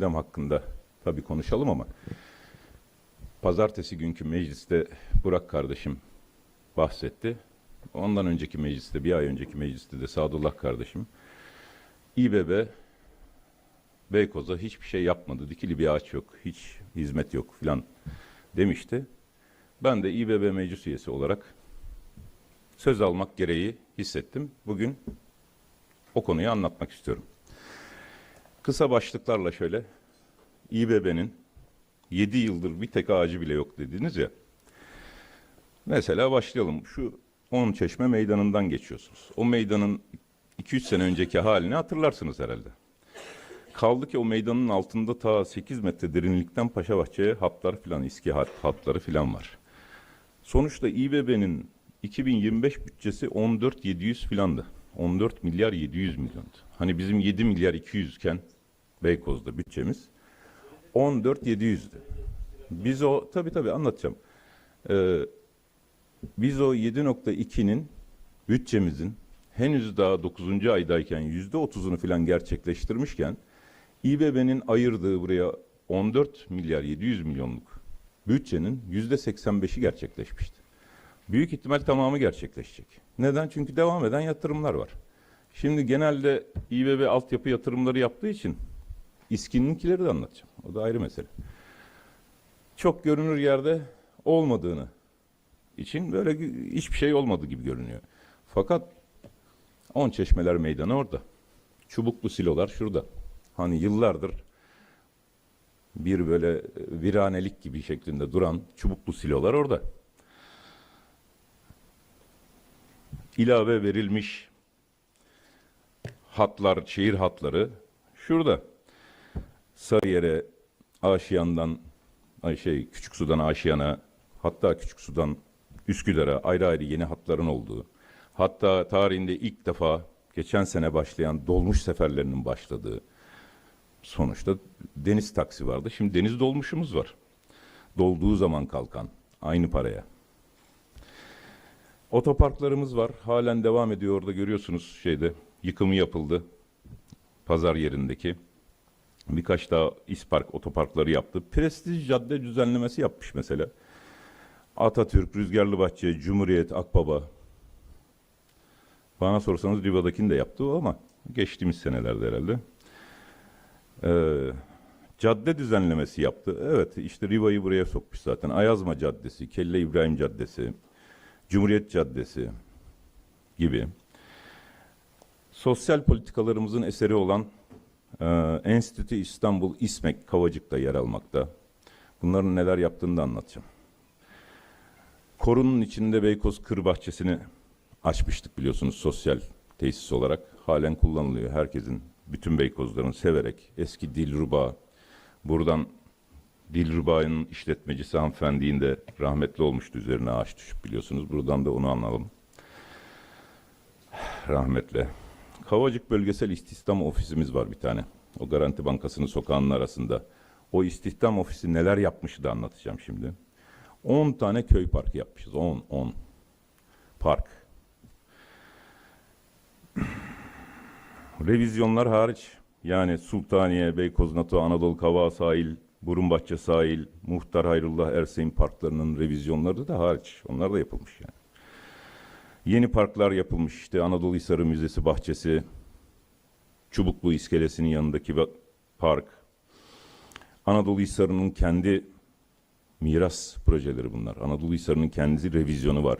gündem hakkında tabii konuşalım ama pazartesi günkü mecliste Burak kardeşim bahsetti. Ondan önceki mecliste, bir ay önceki mecliste de Sadullah kardeşim İBB Beykoz'a hiçbir şey yapmadı. Dikili bir ağaç yok, hiç hizmet yok filan demişti. Ben de İBB meclis üyesi olarak söz almak gereği hissettim. Bugün o konuyu anlatmak istiyorum. Kısa başlıklarla şöyle, İBB'nin 7 yıldır bir tek ağacı bile yok dediniz ya. Mesela başlayalım. Şu 10 Çeşme Meydanı'ndan geçiyorsunuz. O meydanın 2-3 sene önceki halini hatırlarsınız herhalde. Kaldı ki o meydanın altında ta 8 metre derinlikten Paşabahçe'ye hatlar filan, iski hat, hatları filan var. Sonuçta İBB'nin 2025 bütçesi 14 700 filandı. 14 milyar 700 milyondu. Hani bizim 7 milyar 200 iken Beykoz'da bütçemiz 14 700'dü. Biz o tabii tabii anlatacağım. Ee, biz o 7.2'nin bütçemizin henüz daha 9. aydayken %30'unu filan gerçekleştirmişken İBB'nin ayırdığı buraya 14 milyar 700 milyonluk bütçenin %85'i gerçekleşmişti. Büyük ihtimal tamamı gerçekleşecek. Neden? Çünkü devam eden yatırımlar var. Şimdi genelde İBB altyapı yatırımları yaptığı için İSKİ'ninkileri de anlatacağım. O da ayrı mesele. Çok görünür yerde olmadığını için böyle hiçbir şey olmadı gibi görünüyor. Fakat On Çeşmeler Meydanı orada. Çubuklu silolar şurada. Hani yıllardır bir böyle viranelik gibi şeklinde duran çubuklu silolar orada. ilave verilmiş hatlar, şehir hatları şurada. Sarıyer'e, Aşiyan'dan, ay şey Küçük Sudan Aşiyan'a, hatta Küçük Sudan Üsküdar'a ayrı ayrı yeni hatların olduğu, hatta tarihinde ilk defa geçen sene başlayan dolmuş seferlerinin başladığı, sonuçta deniz taksi vardı. Şimdi deniz dolmuşumuz var. Dolduğu zaman kalkan, aynı paraya. Otoparklarımız var. Halen devam ediyor orada görüyorsunuz şeyde. Yıkımı yapıldı. Pazar yerindeki. Birkaç daha İspark otoparkları yaptı. Prestij cadde düzenlemesi yapmış mesela. Atatürk, Rüzgarlı Bahçe, Cumhuriyet, Akbaba. Bana sorsanız Riva'dakini de yaptı o ama geçtiğimiz senelerde herhalde. Ee, cadde düzenlemesi yaptı. Evet işte Riva'yı buraya sokmuş zaten. Ayazma Caddesi, Kelle İbrahim Caddesi, Cumhuriyet Caddesi gibi sosyal politikalarımızın eseri olan e, Enstitü İstanbul İSMEK Kavacık'ta yer almakta. Bunların neler yaptığını da anlatacağım. Korunun içinde Beykoz Kır Bahçesi'ni açmıştık biliyorsunuz sosyal tesis olarak. Halen kullanılıyor. Herkesin, bütün Beykozların severek eski Dilruba, buradan Dilruba'nın işletmecisi hanımefendiğin rahmetli olmuştu üzerine ağaç düşüp biliyorsunuz. Buradan da onu anlalım. Rahmetle. Kavacık Bölgesel İstihdam Ofisimiz var bir tane. O Garanti Bankası'nın sokağının arasında. O istihdam ofisi neler yapmışı da anlatacağım şimdi. 10 tane köy parkı yapmışız. 10, 10 park. Revizyonlar hariç yani Sultaniye, Beykoz, NATO, Anadolu Kava Sahil, Burunbahçe Sahil, Muhtar Hayrullah Erseyin parklarının revizyonları da hariç. Onlar da yapılmış yani. Yeni parklar yapılmış işte Anadolu Hisarı Müzesi bahçesi, Çubuklu İskelesi'nin yanındaki park, Anadolu Hisarı'nın kendi miras projeleri bunlar. Anadolu Hisarı'nın kendisi revizyonu var.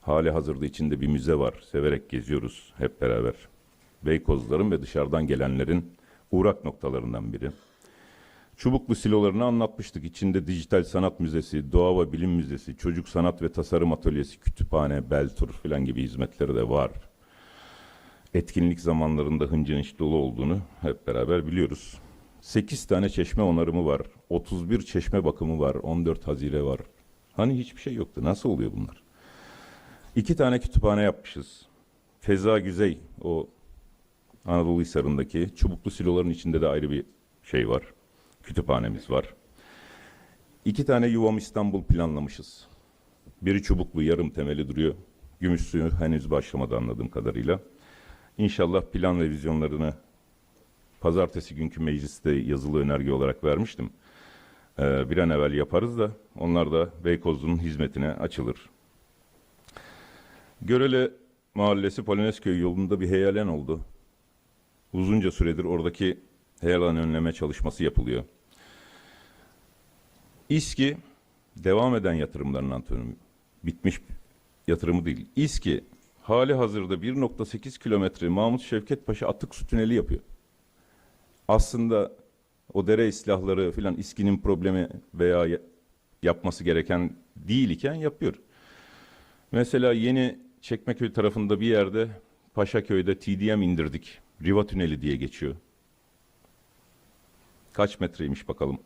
Hali hazırda içinde bir müze var. Severek geziyoruz hep beraber. Beykozların ve dışarıdan gelenlerin uğrak noktalarından biri. Çubuklu silolarını anlatmıştık. İçinde Dijital Sanat Müzesi, Doğa ve Bilim Müzesi, Çocuk Sanat ve Tasarım Atölyesi, Kütüphane, Beltur falan gibi hizmetleri de var. Etkinlik zamanlarında hıncı hınç dolu olduğunu hep beraber biliyoruz. 8 tane çeşme onarımı var. 31 çeşme bakımı var. 14 hazire var. Hani hiçbir şey yoktu. Nasıl oluyor bunlar? İki tane kütüphane yapmışız. Feza Güzey, o Anadolu Hisarı'ndaki çubuklu siloların içinde de ayrı bir şey var kütüphanemiz var. İki tane yuvam İstanbul planlamışız. Biri çubuklu yarım temeli duruyor. Gümüş suyu henüz başlamadı anladığım kadarıyla. İnşallah plan revizyonlarını pazartesi günkü mecliste yazılı önerge olarak vermiştim. Ee, bir an evvel yaparız da onlar da Beykozlu'nun hizmetine açılır. Görele Mahallesi Polonezköy yolunda bir heyelan oldu. Uzunca süredir oradaki heyelan önleme çalışması yapılıyor. İSKİ devam eden yatırımların antrenörü. Bitmiş yatırımı değil. İSKİ hali hazırda 1.8 kilometre Mahmut Şevket Paşa atık su tüneli yapıyor. Aslında o dere islahları filan İSKİ'nin problemi veya ya- yapması gereken değil iken yapıyor. Mesela yeni Çekmeköy tarafında bir yerde Paşaköy'de TDM indirdik. Riva Tüneli diye geçiyor. Kaç metreymiş bakalım.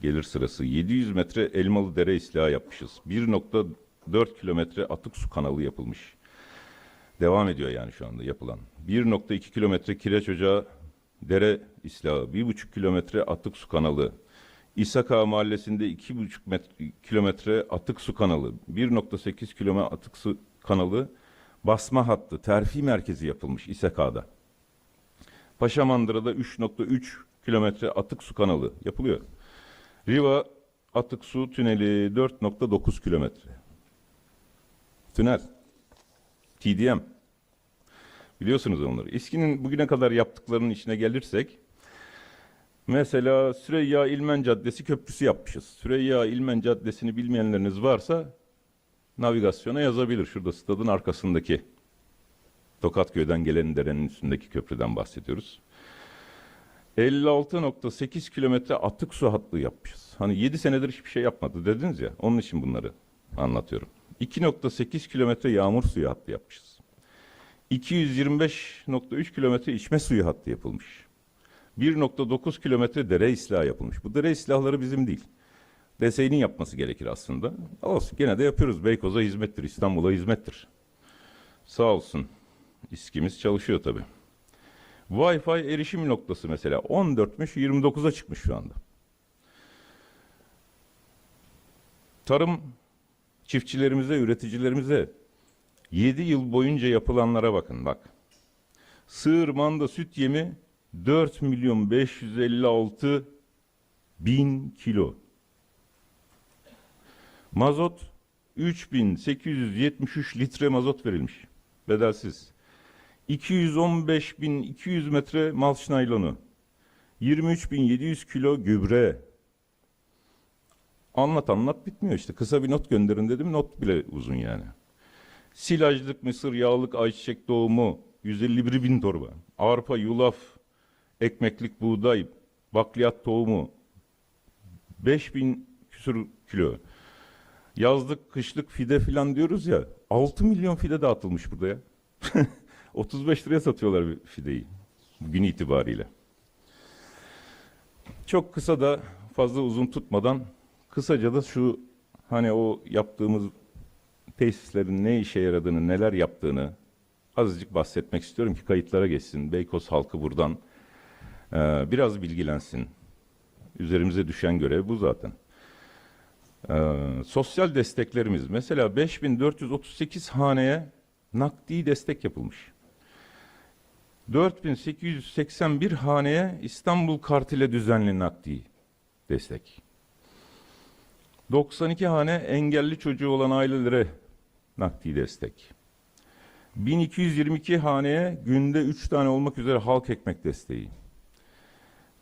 Gelir sırası 700 metre Elmalı Dere islahı yapmışız. 1.4 kilometre atık su kanalı yapılmış. Devam ediyor yani şu anda yapılan. 1.2 kilometre kireç ocağı dere islahı, 1.5 kilometre atık su kanalı. İshak Ağa Mahallesi'nde 2,5 met- kilometre atık su kanalı, 1.8 kilometre atık su kanalı basma hattı, terfi merkezi yapılmış İshak Ağa'da. Paşamandıra'da 3.3 kilometre atık su kanalı yapılıyor. Riva atık su tüneli 4.9 kilometre. Tünel. TDM. Biliyorsunuz onları. İSKİ'nin bugüne kadar yaptıklarının içine gelirsek mesela Süreyya İlmen Caddesi köprüsü yapmışız. Süreyya İlmen Caddesi'ni bilmeyenleriniz varsa navigasyona yazabilir. Şurada stadın arkasındaki Tokatköy'den gelen derenin üstündeki köprüden bahsediyoruz. 56.8 kilometre atık su hattı yapmışız. Hani 7 senedir hiçbir şey yapmadı dediniz ya. Onun için bunları anlatıyorum. 2.8 kilometre yağmur suyu hattı yapmışız. 225.3 kilometre içme suyu hattı yapılmış. 1.9 kilometre dere islahı yapılmış. Bu dere islahları bizim değil. DSİ'nin yapması gerekir aslında. Olsun gene de yapıyoruz. Beykoz'a hizmettir, İstanbul'a hizmettir. Sağ olsun. İSKİ'miz çalışıyor tabii. Wi-Fi erişim noktası mesela 14'müş 29'a çıkmış şu anda. Tarım çiftçilerimize, üreticilerimize 7 yıl boyunca yapılanlara bakın bak. Sığır, manda, süt yemi 4 milyon 556 bin kilo. Mazot 3873 litre mazot verilmiş. Bedelsiz. 215.200 metre malç naylonu. 23.700 kilo gübre. Anlat anlat bitmiyor işte. Kısa bir not gönderin dedim. Not bile uzun yani. Silajlık, mısır, yağlık, ayçiçek doğumu 151 bin torba. Arpa, yulaf, ekmeklik buğday, bakliyat tohumu 5000 küsur kilo. Yazlık, kışlık fide filan diyoruz ya. 6 milyon fide dağıtılmış burada ya. 35 liraya satıyorlar bir fideyi gün itibariyle. Çok kısa da fazla uzun tutmadan kısaca da şu hani o yaptığımız tesislerin ne işe yaradığını, neler yaptığını azıcık bahsetmek istiyorum ki kayıtlara geçsin. Beykoz halkı buradan e, biraz bilgilensin. Üzerimize düşen görev bu zaten. E, sosyal desteklerimiz mesela 5438 haneye nakdi destek yapılmış. 4881 haneye İstanbul kartıyla düzenli nakdi destek. 92 hane engelli çocuğu olan ailelere nakdi destek. 1222 haneye günde 3 tane olmak üzere halk ekmek desteği.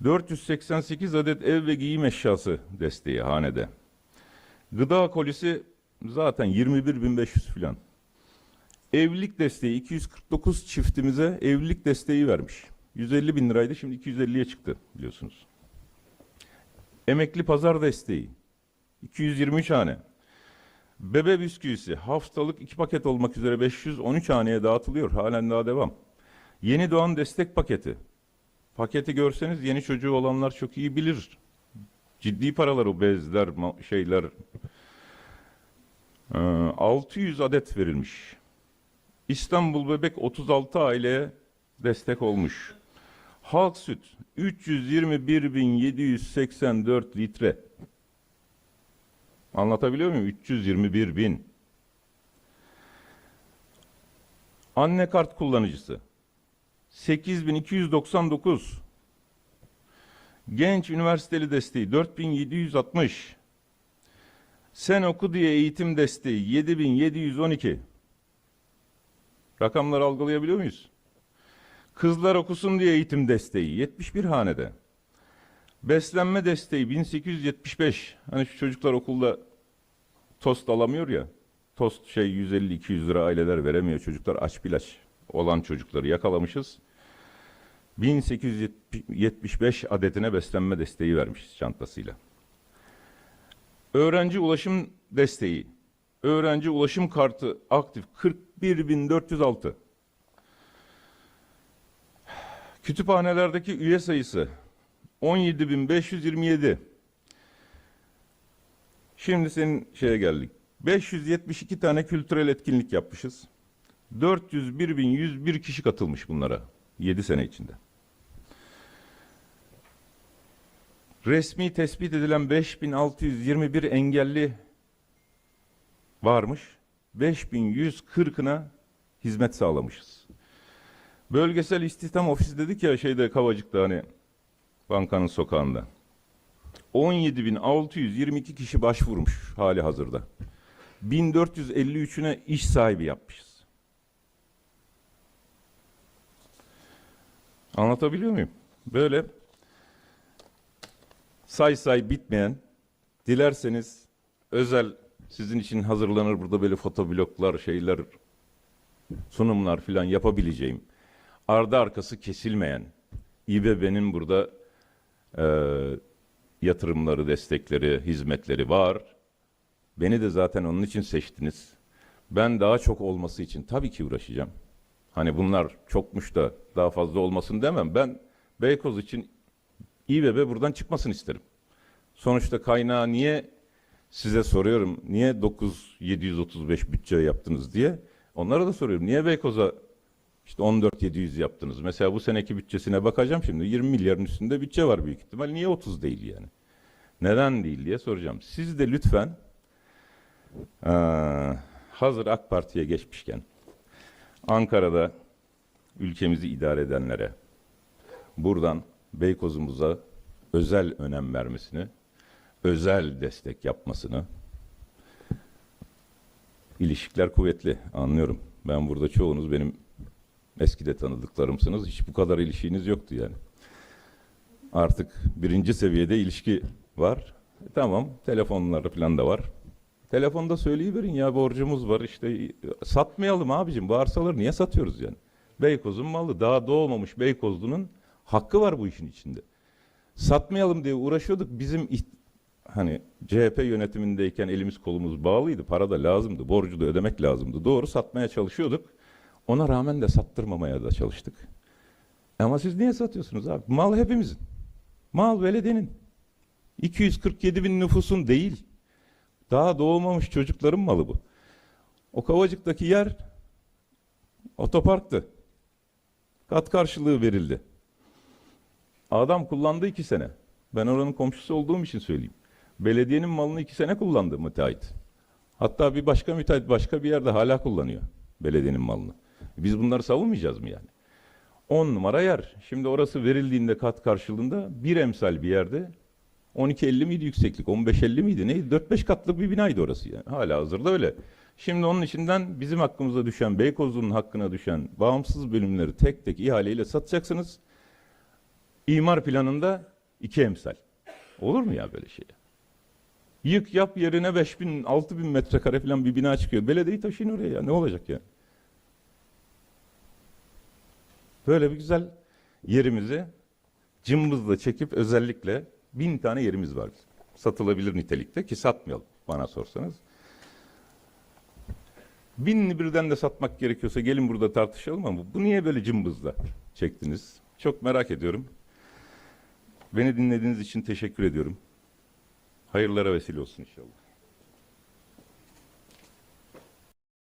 488 adet ev ve giyim eşyası desteği hanede. Gıda kolisi zaten 21.500 filan. Evlilik desteği 249 çiftimize evlilik desteği vermiş. 150 bin liraydı şimdi 250'ye çıktı biliyorsunuz. Emekli pazar desteği 223 hane. Bebe bisküvisi haftalık iki paket olmak üzere 513 haneye dağıtılıyor. Halen daha devam. Yeni doğan destek paketi. Paketi görseniz yeni çocuğu olanlar çok iyi bilir. Ciddi paralar o bezler, şeyler. Ee, 600 adet verilmiş. İstanbul Bebek 36 aileye destek olmuş. Halk süt 321.784 litre. Anlatabiliyor muyum? 321 bin. Anne kart kullanıcısı 8299. Genç üniversiteli desteği 4760. Sen oku diye eğitim desteği 7712. Rakamları algılayabiliyor muyuz? Kızlar okusun diye eğitim desteği 71 hanede. Beslenme desteği 1875. Hani şu çocuklar okulda tost alamıyor ya. Tost şey 150-200 lira aileler veremiyor. Çocuklar aç bilaç olan çocukları yakalamışız. 1875 adetine beslenme desteği vermişiz çantasıyla. Öğrenci ulaşım desteği. Öğrenci ulaşım kartı aktif 41.406. Kütüphanelerdeki üye sayısı 17.527. Şimdi senin şeye geldik. 572 tane kültürel etkinlik yapmışız. 401.101 kişi katılmış bunlara 7 sene içinde. Resmi tespit edilen 5621 engelli varmış. 5140'ına hizmet sağlamışız. Bölgesel istihdam ofisi dedik ya şeyde Kavacık'ta hani bankanın sokağında. 17.622 kişi başvurmuş hali hazırda. 1453'üne iş sahibi yapmışız. Anlatabiliyor muyum? Böyle say say bitmeyen, dilerseniz özel sizin için hazırlanır burada böyle fotobloklar, şeyler, sunumlar filan yapabileceğim. Ardı arkası kesilmeyen, İBB'nin burada e, yatırımları, destekleri, hizmetleri var. Beni de zaten onun için seçtiniz. Ben daha çok olması için tabii ki uğraşacağım. Hani bunlar çokmuş da daha fazla olmasın demem. Ben Beykoz için İBB buradan çıkmasını isterim. Sonuçta kaynağı niye size soruyorum. Niye 9735 bütçe yaptınız diye. Onlara da soruyorum. Niye Beykoz'a işte 14700 yaptınız? Mesela bu seneki bütçesine bakacağım şimdi. 20 milyarın üstünde bütçe var büyük ihtimal. Niye 30 değil yani? Neden değil diye soracağım. Siz de lütfen hazır AK Parti'ye geçmişken Ankara'da ülkemizi idare edenlere buradan Beykoz'umuza özel önem vermesini, özel destek yapmasını ilişkiler kuvvetli anlıyorum. Ben burada çoğunuz benim eskide tanıdıklarımsınız. Hiç bu kadar ilişkiniz yoktu yani. Artık birinci seviyede ilişki var. E, tamam telefonları falan da var. Telefonda söyleyiverin ya borcumuz var işte satmayalım abicim bu arsaları niye satıyoruz yani? Beykoz'un malı daha doğmamış Beykozlu'nun hakkı var bu işin içinde. Satmayalım diye uğraşıyorduk bizim hani CHP yönetimindeyken elimiz kolumuz bağlıydı para da lazımdı borcu da ödemek lazımdı doğru satmaya çalışıyorduk. Ona rağmen de sattırmamaya da çalıştık. Ama siz niye satıyorsunuz abi? Mal hepimizin. Mal belediyenin. 247 bin nüfusun değil. Daha doğmamış çocukların malı bu. O Kavacık'taki yer otoparktı. Kat karşılığı verildi. Adam kullandı iki sene. Ben oranın komşusu olduğum için söyleyeyim. Belediyenin malını iki sene kullandı müteahhit. Hatta bir başka müteahhit başka bir yerde hala kullanıyor belediyenin malını. Biz bunları savunmayacağız mı yani? 10 numara yer. Şimdi orası verildiğinde kat karşılığında bir emsal bir yerde 12.50 miydi yükseklik? 15.50 miydi? Neydi? 4-5 katlı bir binaydı orası yani. Hala hazırda öyle. Şimdi onun içinden bizim hakkımıza düşen, Beykozlu'nun hakkına düşen bağımsız bölümleri tek tek ihaleyle satacaksınız. İmar planında iki emsal. Olur mu ya böyle şey? Yık yap yerine 5000 6000 metrekare falan bir bina çıkıyor. Belediyeyi taşıyın oraya ya. Ne olacak ya? Böyle bir güzel yerimizi cımbızla çekip özellikle bin tane yerimiz var. Satılabilir nitelikte ki satmayalım bana sorsanız. Binini birden de satmak gerekiyorsa gelin burada tartışalım ama bu niye böyle cımbızla çektiniz? Çok merak ediyorum. Beni dinlediğiniz için teşekkür ediyorum. Hayırlara vesile olsun inşallah.